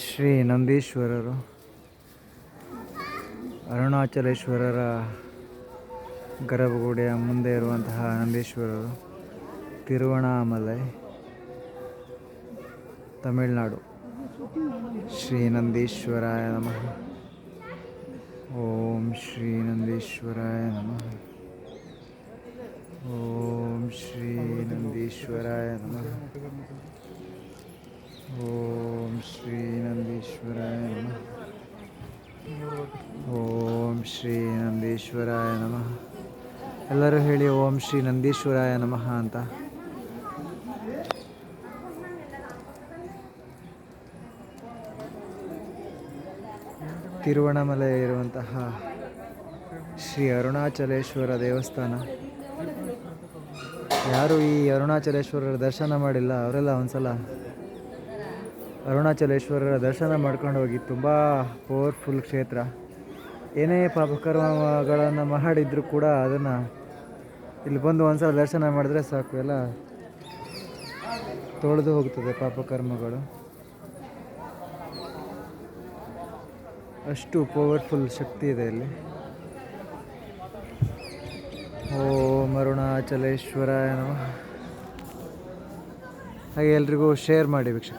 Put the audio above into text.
ಶ್ರೀ ನಂದೀಶ್ವರರು, ಅರುಣಾಚಲೇಶ್ವರರ ಗರ್ಭಗುಡಿಯ ಮುಂದೆ ಇರುವಂತಹ ನಂದೀಶ್ವರರು, ತಿರುವಣಾಮಲೈ, ತಮಿಳುನಾಡು. ಶ್ರೀ ನಂದೀಶ್ವರಾಯ ನಮಃ. ಓಂ ಶ್ರೀ ನಂದೀಶ್ವರಾಯ ನಮಃ. ಓಂ ಶ್ರೀ ನಂದೀಶ್ವರಾಯ ನಮಃ ಓಂ ಶ್ರೀ ನಂದೀಶ್ವರಾಯ ನಮಃ. ಓಂ ಶ್ರೀ ನಂದೀಶ್ವರಾಯ ನಮಃ. ಎಲ್ಲರೂ ಹೇಳಿ ಓಂ ಶ್ರೀ ನಂದೀಶ್ವರಾಯ ನಮಃ ಅಂತ. ತಿರುವಣಮಲೆ ಇರುವಂತಹ ಶ್ರೀ ಅರುಣಾಚಲೇಶ್ವರ ದೇವಸ್ಥಾನ. ಯಾರು ಈ ಅರುಣಾಚಲೇಶ್ವರರ ದರ್ಶನ ಮಾಡಿಲ್ಲ, ಅವರೆಲ್ಲ ಒಂದ್ಸಲ ಅರುಣಾಚಲೇಶ್ವರರ ದರ್ಶನ ಮಾಡ್ಕೊಂಡು ಹೋಗಿ ತುಂಬ ಪವರ್ಫುಲ್ ಕ್ಷೇತ್ರ. ಏನೇ ಪಾಪಕರ್ಮಗಳನ್ನು ಮಾಡಿದ್ರು ಕೂಡ ಅದನ್ನು ಇಲ್ಲಿ ಬಂದು ಒಂದು ಸಲ ದರ್ಶನ ಮಾಡಿದ್ರೆ ಸಾಕು. ಎಲ್ಲ ತೊಳೆದು ಹೋಗ್ತದೆ ಪಾಪಕರ್ಮಗಳು. ಅಷ್ಟು ಪವರ್ಫುಲ್ ಶಕ್ತಿ ಇದೆ ಇಲ್ಲಿ. ಓಂ ಅರುಣಾಚಲೇಶ್ವರ ಏನೋ ಹಾಗೆ ಎಲ್ರಿಗೂ ಶೇರ್ ಮಾಡಿ ವೀಕ್ಷಕರೇ.